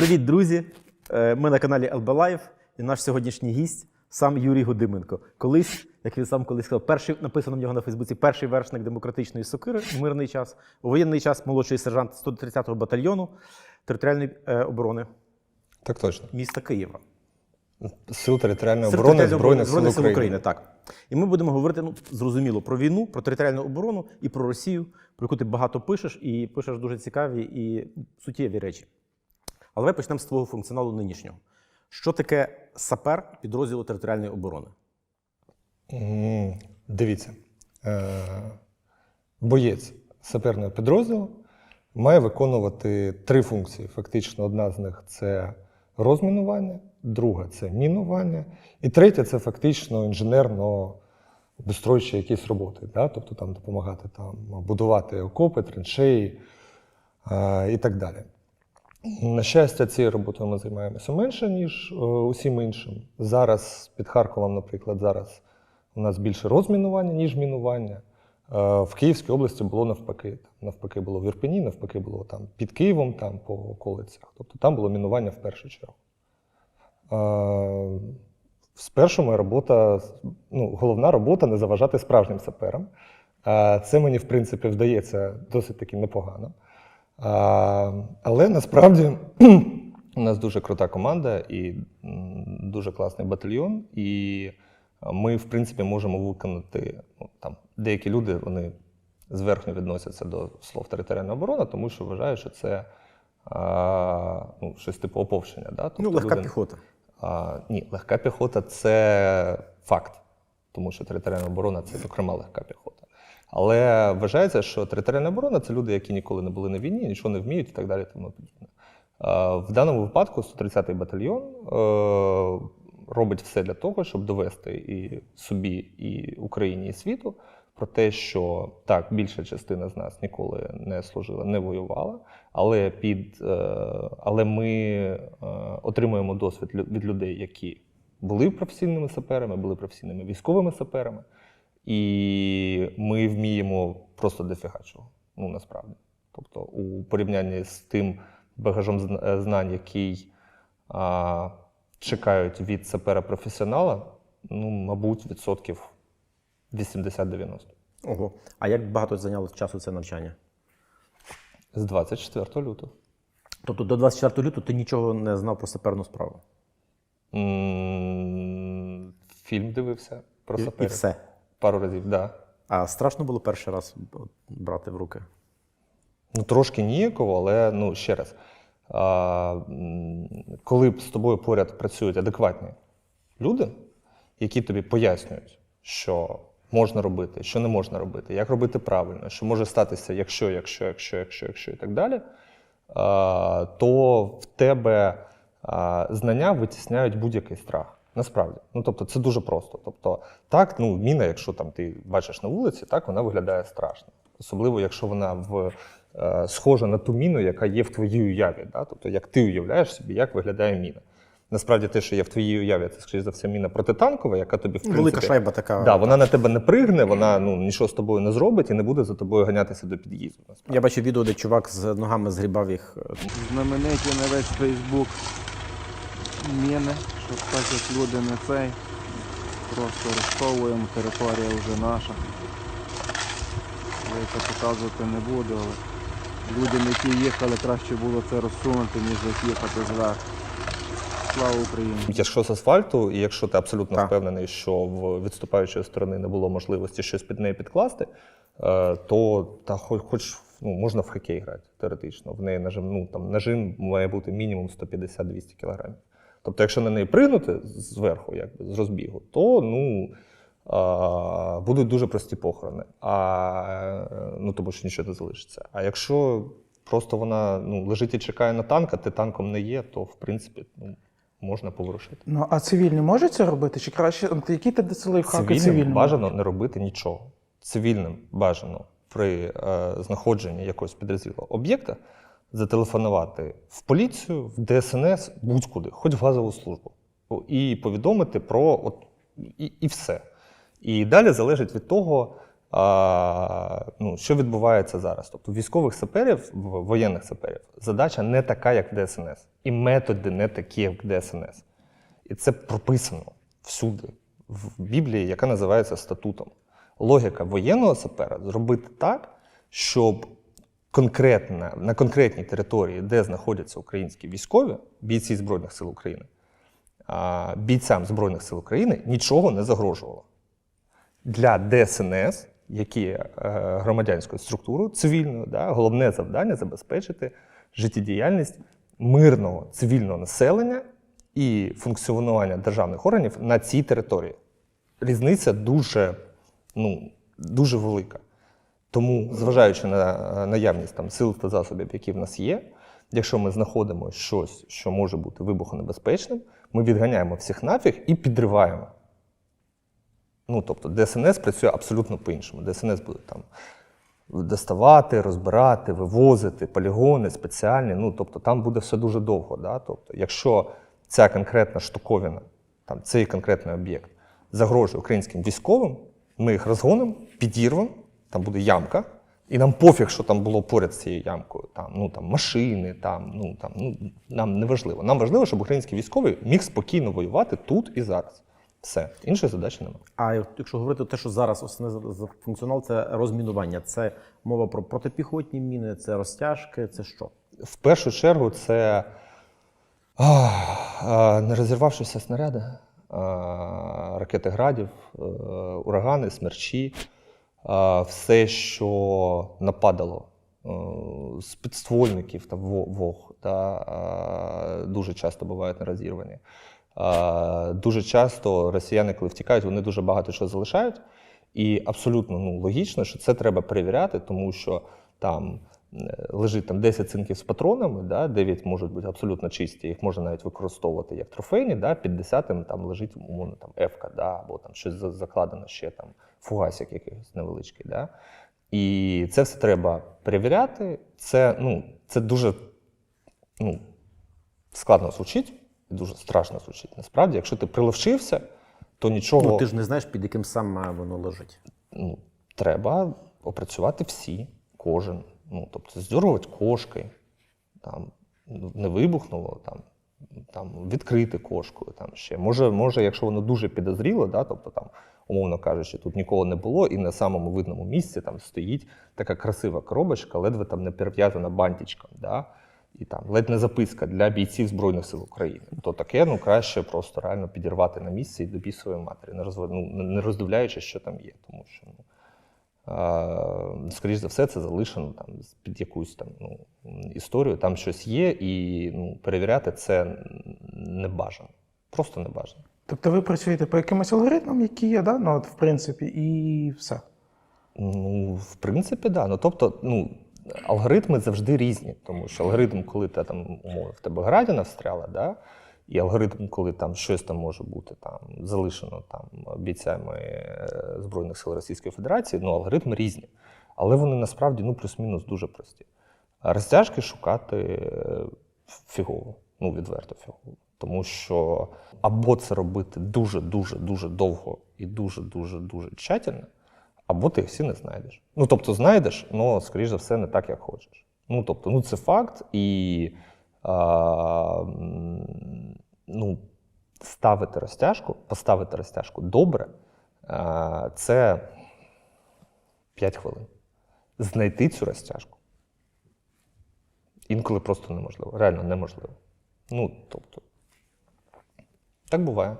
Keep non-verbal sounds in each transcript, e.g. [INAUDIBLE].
Привіт, друзі! Е, Ми на каналі LB Live і наш сьогоднішній гість сам Юрій Гудименко. Колись, як він сам колись сказав, перший написано в нього на Фейсбуці, перший вершник демократичної сокири в мирний час. У воєнний час молодший сержант 130-го батальйону територіальної е, оборони Так точно. міста Києва. Сил територіальної Серед оборони Збройних сил України. України. Так. І ми будемо говорити ну, зрозуміло про війну, про територіальну оборону і про Росію, про яку ти багато пишеш, і пишеш дуже цікаві і суттєві речі. Але давай почнемо з твого функціоналу нинішнього. Що таке сапер підрозділу територіальної оборони? М, Дивіться, е, боєць саперного підрозділу має виконувати три функції. Фактично, одна з них це розмінування, друга це мінування, і третя це фактично інженерно обустроюючі якісь роботи. Да? Тобто там допомагати там, будувати окопи, траншеї е, і так далі. На щастя, цією роботою ми займаємося менше, ніж е, усім іншим. Зараз під Харковом, наприклад, зараз у нас більше розмінування, ніж мінування. Е, в Київській області було навпаки. Навпаки, було в Ірпені, навпаки, було там під Києвом, там по околицях. Тобто там було мінування в першу чергу. Е, Спершу моя робота, ну, головна робота не заважати справжнім саперам. Це мені, в принципі, вдається досить таки непогано. А, але насправді [CLEARS THROAT] у нас дуже крута команда і дуже класний батальйон. І ми, в принципі, можемо виконати ну, там деякі люди вони зверхньо відносяться до слов територіальна оборона, тому що вважають, що це а, ну, щось типу оповщення. Да? ну, легка люди- піхота. а, ні, легка піхота це факт, тому що територіальна оборона це, зокрема, легка піхота. Але вважається, що територіальна оборона це люди, які ніколи не були на війні, нічого не вміють і так далі. Тому подібне. В даному випадку 130-й батальйон е, робить все для того, щоб довести і собі, і Україні, і світу про те, що так, більша частина з нас ніколи не служила, не воювала, але під е, але ми е, отримуємо досвід від людей, які були професійними саперами, були професійними військовими саперами, і ми вміємо просто дофіга чого. Ну насправді. Тобто, у порівнянні з тим багажом е, знань, який а, чекають від сапера професіонала, ну, мабуть, відсотків 80-90. Ого. А як багато зайняло часу це навчання? З 24 лютого. Тобто до 24 лютого ти нічого не знав про саперну справу. М, Фільм дивився про І, і саперів. все. Пару разів, так. Да. А страшно було перший раз брати в руки. Ну, трошки ніяково, але ну, ще раз. А, коли з тобою поряд працюють адекватні люди, які тобі пояснюють, що можна робити, що не можна робити, як робити правильно, що може статися, якщо, якщо, якщо, якщо, якщо і так далі, а, то в тебе а, знання витісняють будь-який страх. Насправді, ну тобто це дуже просто. Тобто, так, ну міна, якщо там ти бачиш на вулиці, так вона виглядає страшно. Особливо, якщо вона в е, схожа на ту міну, яка є в твоїй уяві. Да? Тобто, як ти уявляєш собі, як виглядає міна. Насправді, те, що є в твоїй уяві, це скоріш за все міна протитанкова, яка тобі в принципі, Велика шайба така. Да, вона на тебе не пригне, вона ну нічого з тобою не зробить і не буде за тобою ганятися до під'їзду. Насправді. Я бачив відео, де чувак з ногами згрібав їх. е, знамениті на весь Фейсбук міни, щоб так як люди не цей. Просто розховуємо, територія вже наша. Я це показувати не буду, але людям, які їхали, краще було це розсунути, ніж їхати зверху. Слава Україні! Якщо з асфальту, і якщо ти абсолютно Так. впевнений, що в відступаючої сторони не було можливості щось під неї підкласти, е, то та хоч, хоч ну, можна в хокей грати теоретично. В неї нажим, ну, там, нажим має бути мінімум 150-200 кілограмів. Тобто, якщо на неї пригнути зверху, якби з розбігу, то ну, а, будуть дуже прості похорони. А, е, ну, тому що нічого не залишиться. А якщо просто вона ну, лежить і чекає на танк, а ти танком не є, то в принципі ну, можна поворушити. Ну, а цивільні можуть це робити? Чи краще, які ти даси лайфхаки Цивільним бажано не робити нічого. Цивільним бажано при е, знаходженні якогось підозрілого об'єкта зателефонувати в поліцію, в ДСНС, будь-куди, хоч в газову службу, і повідомити про от, і, і все. І далі залежить від того, А, ну, що відбувається зараз? Тобто, військових саперів, воєнних саперів, задача не така, як в ДСНС. І методи не такі, як в ДСНС. І це прописано всюди, в Біблії, яка називається статутом. Логіка воєнного сапера зробити так, щоб конкретна, на конкретній території, де знаходяться українські військові, бійці Збройних сил України, бійцям Збройних сил України нічого не загрожувало. Для ДСНС, які є е, громадянською структурою, цивільною, да, головне завдання забезпечити життєдіяльність мирного цивільного населення і функціонування державних органів на цій території. Різниця дуже, ну, дуже велика. Тому, зважаючи на е, наявність там, сил та засобів, які в нас є, якщо ми знаходимо щось, що може бути вибухонебезпечним, ми відганяємо всіх нафіг і підриваємо. Ну, тобто ДСНС працює абсолютно по-іншому. ДСНС буде там доставати, розбирати, вивозити, полігони спеціальні. Ну, тобто там буде все дуже довго. Да? Тобто, якщо ця конкретна штуковина, там, цей конкретний об'єкт загрожує українським військовим, ми їх розгонимо, підірвемо, там буде ямка, і нам пофіг, що там було поряд з цією ямкою. Там, ну, там, машини, там, ну, там, ну, нам не важливо. Нам важливо, щоб український військовий міг спокійно воювати тут і зараз. Все, іншої задачі немає. А якщо говорити те, що зараз основне функціонал це розмінування, це мова про протипіхотні міни, це розтяжки, це що? В першу чергу це а, не розірвавшися снаряди, а, ракети градів, е, урагани, смерчі, все, що нападало е, з підствольників та вог, та, дуже часто бувають нерозірвані. Дуже часто росіяни, коли втікають, вони дуже багато чого залишають. І абсолютно ну, логічно, що це треба перевіряти, тому що там лежить там 10 цинків з патронами, да, 9 можуть бути абсолютно чисті, їх можна навіть використовувати як трофейні, да, під 10 там лежить умовно там F, да, або там щось закладено ще там, фугасик якийсь невеличкий. Да. І це все треба перевіряти. Це, ну, це дуже ну, складно звучить дуже страшно звучить. Насправді, якщо ти приловчився, то нічого Ну ти ж не знаєш, під яким саме воно лежить. ну, треба опрацювати всі, кожен. Ну, тобто здьорувати кошки, там, не вибухнуло, там, там, відкрити кошкою. Там, ще. Може, може, якщо воно дуже підозріло, да, тобто, там, умовно кажучи, тут нікого не було, і на самому видному місці там стоїть така красива коробочка, ледве там не перев'язана бантичком. Да? І там ледь не записка для бійців Збройних сил України. То таке ну краще просто реально підірвати на місці і до бісової матері, не, розв... ну, не роздивляючись, що там є. Тому що, ну, скоріш за все, це залишено там під якусь там ну, історію, там щось є, і ну, перевіряти це не бажано. Просто не бажано. Тобто ви працюєте по якимось алгоритмам, які є, да? ну, от, в принципі, і все. Ну, в принципі, да. Ну, тобто, ну, алгоритми завжди різні, тому що алгоритм, коли ти там, умовно, в тебе градіна встряла, да? І алгоритм, коли там щось там може бути там залишено там бійцями е, Збройних сил Російської Федерації, ну, алгоритми різні. Але вони насправді ну, плюс-мінус дуже прості. Розтяжки шукати е, фігово, ну, відверто фігово. Тому що або це робити дуже-дуже дуже довго і дуже-дуже дуже тщательно, або ти їх всі не знайдеш. Ну, тобто, знайдеш, але, скоріш за все, не так, як хочеш. Ну, тобто, ну, це факт, і ну, ставити розтяжку, поставити розтяжку добре, це 5 хвилин. Знайти цю розтяжку. Інколи просто неможливо. Реально неможливо. Ну, тобто, так буває.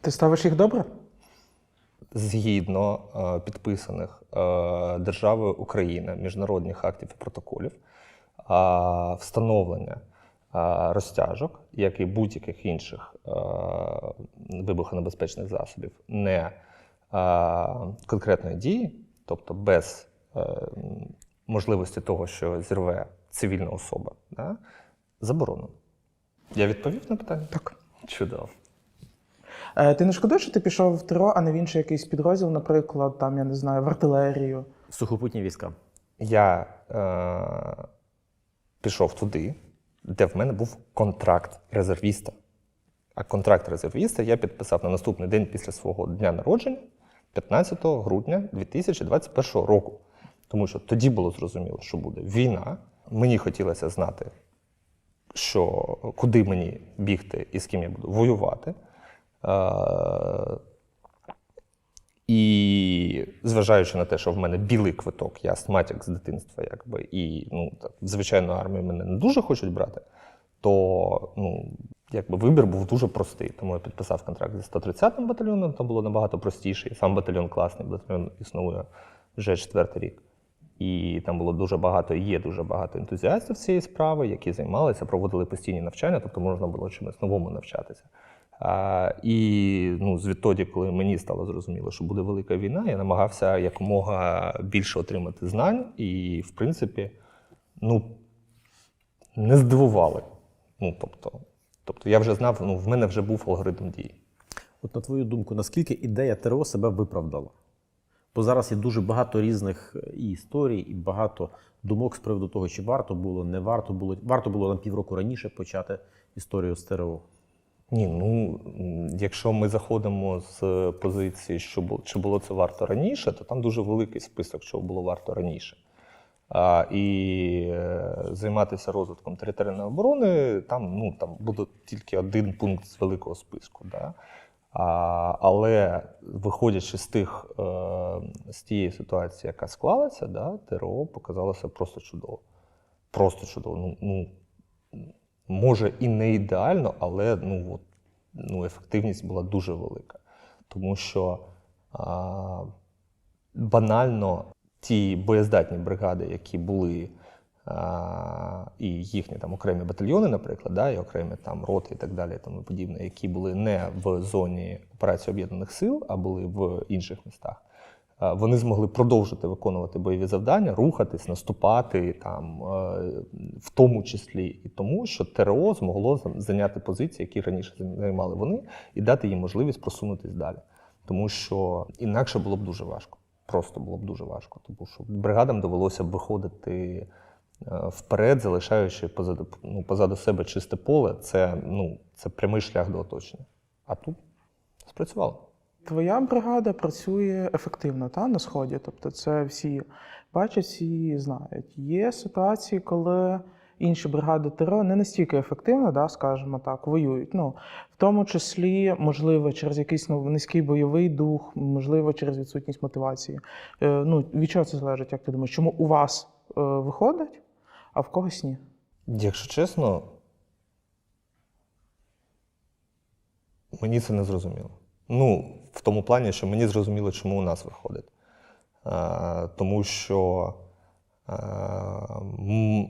Ти ставиш їх добре? згідно е, підписаних е, державою Україна міжнародних актів і протоколів, е, встановлення розтяжок, як і будь-яких інших е, вибухонебезпечних засобів, не е, конкретної дії, тобто без е, можливості того, що зірве цивільна особа, да, заборонено. Я відповів на питання? Так. Чудово. Е, ти не шкодуєш, що ти пішов в ТРО, а не в інший якийсь підрозділ, наприклад, там, я не знаю, в артилерію. Сухопутні війська. я е, пішов туди, де в мене був контракт резервіста. А контракт резервіста я підписав на наступний день після свого дня народження, 15 грудня 2021 року. Тому що тоді було зрозуміло, що буде війна. Мені хотілося знати, що куди мені бігти і з ким я буду воювати. Е, і зважаючи на те, що в мене білий квиток, я астматик з дитинства, якби, і ну, так, в звичайну армію мене не дуже хочуть брати, то ну, якби, вибір був дуже простий. Тому я підписав контракт зі 130-м батальйоном, там було набагато простіше. І сам батальйон класний, батальйон існує вже четвертий рік. І там було дуже багато, і є дуже багато ентузіастів цієї справи, які займалися, проводили постійні навчання, тобто можна було чимось новому навчатися. І ну, звідтоді, коли мені стало зрозуміло, що буде велика війна, я намагався якомога більше отримати знань, і, в принципі, ну, не здивували. Ну, тобто, тобто я вже знав, ну, в мене вже був алгоритм дії. От на твою думку, наскільки ідея ТРО себе виправдала? Бо зараз є дуже багато різних і історій, і багато думок з приводу того, чи варто було, не варто було. Варто було нам півроку раніше почати історію з ТРО. Ні, ну якщо ми заходимо з позиції, що було, чи було це варто раніше, то там дуже великий список, чого було варто раніше. А, і е, займатися розвитком територіальної оборони, там, ну, там буде тільки один пункт з великого списку. Да? А, але виходячи з тих е, з тієї ситуації, яка склалася, да, ТРО показалося просто чудово. Просто чудово. Ну, ну, може і не ідеально, але ну, от, ну, ефективність була дуже велика. Тому що а, банально ті боєздатні бригади, які були, а, і їхні там окремі батальйони, наприклад, да, і окремі там роти і так далі, тому подібне, які були не в зоні операції об'єднаних сил, а були в інших містах. А, Вони змогли продовжити виконувати бойові завдання, рухатись, наступати там, е, в тому числі і тому, що ТРО змогло зайняти позиції, які раніше займали вони, і дати їм можливість просунутись далі. Тому що інакше було б дуже важко. Просто було б дуже важко. Тому що бригадам довелося б виходити е, вперед, залишаючи позаду, ну, позаду себе чисте поле. Це, ну, це прямий шлях до оточення. А тут спрацювало. Твоя бригада працює ефективно та, на сході. Тобто, це всі бачать, всі знають. Є ситуації, коли інші бригади ТРО не настільки ефективно, да, скажімо так, воюють. Ну, в тому числі, можливо, через якийсь ну, низький бойовий дух, можливо, через відсутність мотивації. Е, ну, від чого це залежить, як ти думаєш? Чому у вас е, виходить, а в когось ні? Якщо чесно, мені це не зрозуміло. Ну, в тому плані, що мені зрозуміло, чому у нас виходить. Е, тому що е,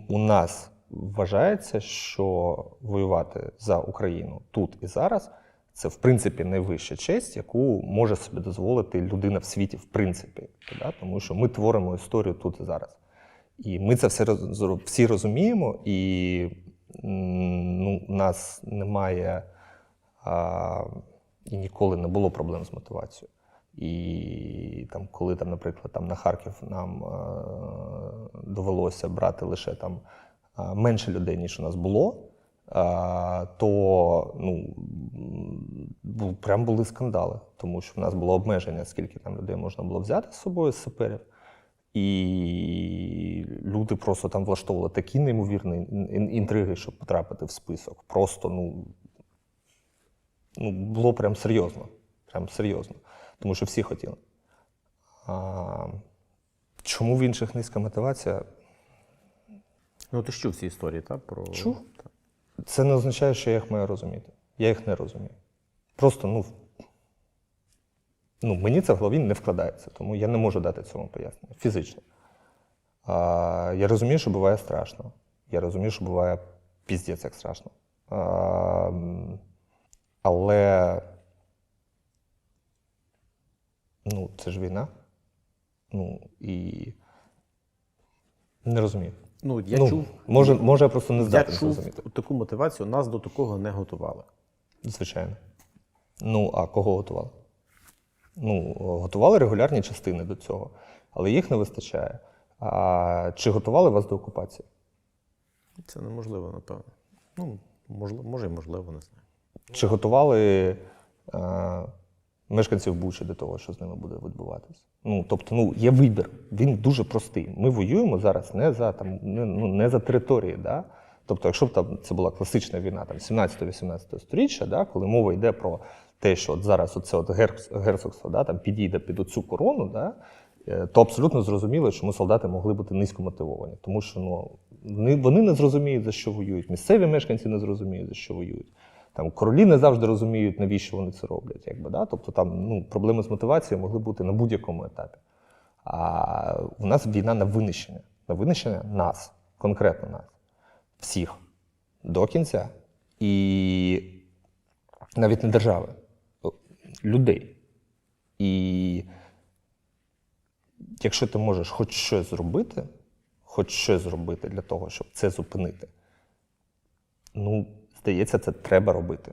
у нас вважається, що воювати за Україну тут і зараз це в принципі найвища честь, яку може собі дозволити людина в світі, в принципі. Тому що ми творимо історію тут і зараз. І ми це все всі розуміємо, і ну, у нас немає і ніколи не було проблем з мотивацією. І там, коли там, наприклад, там на Харків нам е, довелося брати лише там е, менше людей, ніж у нас було, е, то ну, бу- прям були скандали, тому що в нас було обмеження, скільки там людей можна було взяти з собою з саперів. І люди просто там влаштовували такі неймовірні ін- ін- інтриги, щоб потрапити в список. Просто ну, ну, було прям серйозно. Прям серйозно. Тому що всі хотіли. А, чому в інших низька мотивація? Ну, ти ж чув ці історії, так? Про... Чув. Це не означає, що я їх маю розуміти. Я їх не розумію. Просто, ну, ну мені це в голові не вкладається, тому я не можу дати цьому пояснення фізично. А, я розумію, що буває страшно. Я розумію, що буває піздець як страшно. А, але ну, це ж війна. Ну, і не розумію. Ну, я ну, чув, може, може, я просто не я здатний чув зрозуміти. таку мотивацію, нас до такого не готували. Звичайно. Ну, а кого готували? Ну, готували регулярні частини до цього, але їх не вистачає. А чи готували вас до окупації? Це неможливо, напевно. Ну, можливо, може і можливо, не знаю. Чи готували е, мешканців Бучі до того, що з ними буде відбуватися. Ну, тобто, ну, є вибір. Він дуже простий. Ми воюємо зараз не за, там, не, ну, не за території. Да? Тобто, якщо б там це була класична війна там, 17-18 сторіччя, да, коли мова йде про те, що от зараз оце от герцогство да, там, підійде під оцю корону, да, е, то абсолютно зрозуміло, чому солдати могли бути низько мотивовані. Тому що ну, вони не зрозуміють, за що воюють. Місцеві мешканці не зрозуміють, за що воюють. Там королі не завжди розуміють, навіщо вони це роблять. Якби, да? Тобто там ну, проблеми з мотивацією могли бути на будь-якому етапі. А у нас війна на винищення. На винищення нас, конкретно нас, всіх до кінця. І навіть не держави, людей. І якщо ти можеш хоч щось зробити, хоч щось зробити для того, щоб це зупинити, ну, здається, це треба робити.